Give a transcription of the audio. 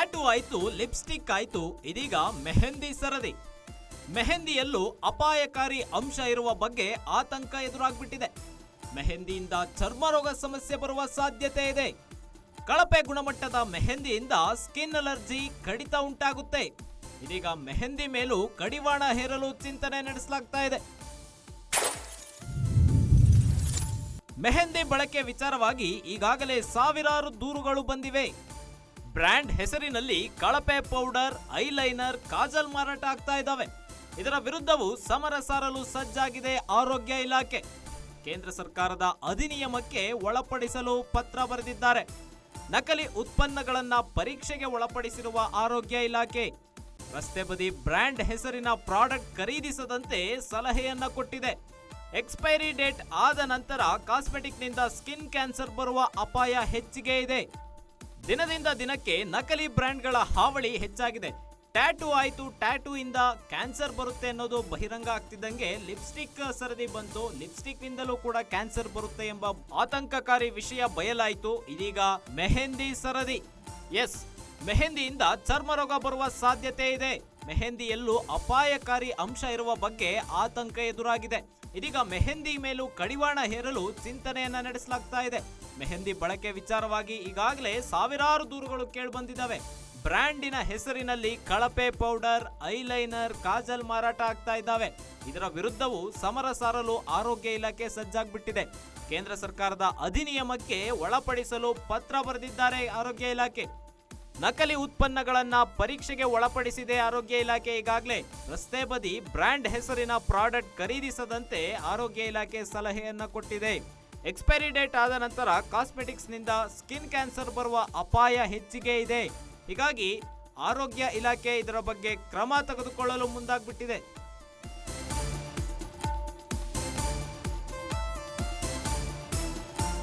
ಆಯ್ತು ಲಿಪ್ಸ್ಟಿಕ್ ಆಯ್ತು, ಇದೀಗ ಮೆಹಂದಿ ಸರದಿ. ಮೆಹಂದಿಯಲ್ಲೂ ಅಪಾಯಕಾರಿ ಅಂಶ ಇರುವ ಬಗ್ಗೆ ಆತಂಕ ಎದುರಾಗ್ಬಿಟ್ಟಿದೆ. ಮೆಹಂದಿಯಿಂದ ಚರ್ಮರೋಗ ಸಮಸ್ಯೆ ಬರುವ ಸಾಧ್ಯತೆ ಇದೆ. ಕಳಪೆ ಗುಣಮಟ್ಟದ ಮೆಹಂದಿಯಿಂದ ಸ್ಕಿನ್ ಅಲರ್ಜಿ ಕಡಿತ ಉಂಟಾಗುತ್ತೆ. ಇದೀಗ ಮೆಹಂದಿ ಮೇಲೂ ಕಡಿವಾಣ ಹೇರಲು ಚಿಂತನೆ ನಡೆಸಲಾಗ್ತಾ ಇದೆ. ಮೆಹಂದಿ ಬಳಕೆ ವಿಚಾರವಾಗಿ ಈಗಾಗಲೇ ಸಾವಿರಾರು ದೂರುಗಳು ಬಂದಿವೆ. ಬ್ರ್ಯಾಂಡ್ ಹೆಸರಿನಲ್ಲಿ ಕಳಪೆ ಪೌಡರ್, ಐಲೈನರ್, ಕಾಜಲ್ ಮಾರಾಟ ಆಗ್ತಾ ಇದ್ದಾವೆ ಇದರ ವಿರುದ್ಧವೂ ಸಮರ ಸಾರಲು ಸಜ್ಜಾಗಿದೆ ಆರೋಗ್ಯ ಇಲಾಖೆ. ಕೇಂದ್ರ ಸರ್ಕಾರದ ಅಧಿನಿಯಮಕ್ಕೆ ಒಳಪಡಿಸಲು ಪತ್ರ ಬರೆದಿದ್ದಾರೆ. ನಕಲಿ ಉತ್ಪನ್ನಗಳನ್ನ ಪರೀಕ್ಷೆಗೆ ಒಳಪಡಿಸಿರುವ ಆರೋಗ್ಯ ಇಲಾಖೆ. ರಸ್ತೆ ಬದಿ ಬ್ರ್ಯಾಂಡ್ ಹೆಸರಿನ ಪ್ರಾಡಕ್ಟ್ ಖರೀದಿಸದಂತೆ ಸಲಹೆಯನ್ನ ಕೊಟ್ಟಿದೆ. ಎಕ್ಸ್ಪೈರಿ ಡೇಟ್ ಆದ ನಂತರ ಕಾಸ್ಮೆಟಿಕ್ನಿಂದ ಸ್ಕಿನ್ ಕ್ಯಾನ್ಸರ್ ಬರುವ ಅಪಾಯ ಹೆಚ್ಚಿಗೆ ಇದೆ. ದಿನದಿಂದ ದಿನಕ್ಕೆ ನಕಲಿ ಬ್ರ್ಯಾಂಡ್ಗಳ ಹಾವಳಿ ಹೆಚ್ಚಾಗಿದೆ. ಟ್ಯಾಟೂ ಆಯಿತು ಟ್ಯಾಟೂ ಇಂದ ಕ್ಯಾನ್ಸರ್ ಬರುತ್ತೆ ಅನ್ನೋದು ಬಹಿರಂಗ ಆಗ್ತಿದ್ದಂಗೆ ಲಿಪ್ಸ್ಟಿಕ್ ಸರದಿ ಬಂತು. ಲಿಪ್ಸ್ಟಿಕ್ ನಿಂದಲೂ ಕೂಡ ಕ್ಯಾನ್ಸರ್ ಬರುತ್ತೆ ಎಂಬ ಆತಂಕಕಾರಿ ವಿಷಯ ಬಯಲಾಯಿತು. ಇದೀಗ ಮೆಹೆಂದಿ ಸರದಿ. ಎಸ್, ಮೆಹಂದಿಯಿಂದ ಚರ್ಮರೋಗ ಬರುವ ಸಾಧ್ಯತೆ ಇದೆ. ಮೆಹಂದಿಯಲ್ಲೂ ಅಪಾಯಕಾರಿ ಅಂಶ ಇರುವ ಬಗ್ಗೆ ಆತಂಕ ಎದುರಾಗಿದೆ. ಇದೀಗ ಮೆಹಂದಿ ಮೇಲೂ ಕಡಿವಾಣ ಹೇರಲು ಚಿಂತನೆಯನ್ನ ನಡೆಸಲಾಗ್ತಾ ಇದೆ. ಮೆಹಂದಿ ಬಳಕೆ ವಿಚಾರವಾಗಿ ಈಗಾಗಲೇ ಸಾವಿರಾರು ದೂರುಗಳು ಕೇಳಿಬಂದಿದ್ದಾವೆ. ಬ್ರ್ಯಾಂಡಿನ ಹೆಸರಿನಲ್ಲಿ ಕಳಪೆ ಪೌಡರ್, ಐಲೈನರ್, ಕಾಜಲ್ ಮಾರಾಟ ಆಗ್ತಾ ಇದ್ದಾವೆ. ಇದರ ವಿರುದ್ಧವೂ ಸಮರ ಸಾರಲು ಆರೋಗ್ಯ ಇಲಾಖೆ ಸಜ್ಜಾಗ್ಬಿಟ್ಟಿದೆ. ಕೇಂದ್ರ ಸರ್ಕಾರದ ಅಧಿನಿಯಮಕ್ಕೆ ಒಳಪಡಿಸಲು ಪತ್ರ ಬರೆದಿದ್ದಾರೆ ಆರೋಗ್ಯ ಇಲಾಖೆ. ನಕಲಿ ಉತ್ಪನ್ನಗಳನ್ನ ಪರೀಕ್ಷೆಗೆ ಒಳಪಡಿಸಿದೆ ಆರೋಗ್ಯ ಇಲಾಖೆ ಈಗಾಗಲೇ. ರಸ್ತೆ ಬದಿ ಬ್ರ್ಯಾಂಡ್ ಹೆಸರಿನ ಪ್ರಾಡಕ್ಟ್ ಖರೀದಿಸದಂತೆ ಆರೋಗ್ಯ ಇಲಾಖೆ ಸಲಹೆಯನ್ನ ಕೊಟ್ಟಿದೆ. ಎಕ್ಸ್ಪೈರಿ ಡೇಟ್ ಆದ ನಂತರ ಕಾಸ್ಮೆಟಿಕ್ಸ್ನಿಂದ ಸ್ಕಿನ್ ಕ್ಯಾನ್ಸರ್ ಬರುವ ಅಪಾಯ ಹೆಚ್ಚಿಗೆ ಇದೆ. ಹೀಗಾಗಿ ಆರೋಗ್ಯ ಇಲಾಖೆ ಇದರ ಬಗ್ಗೆ ಕ್ರಮ ತೆಗೆದುಕೊಳ್ಳಲು ಮುಂದಾಗ್ಬಿಟ್ಟಿದೆ.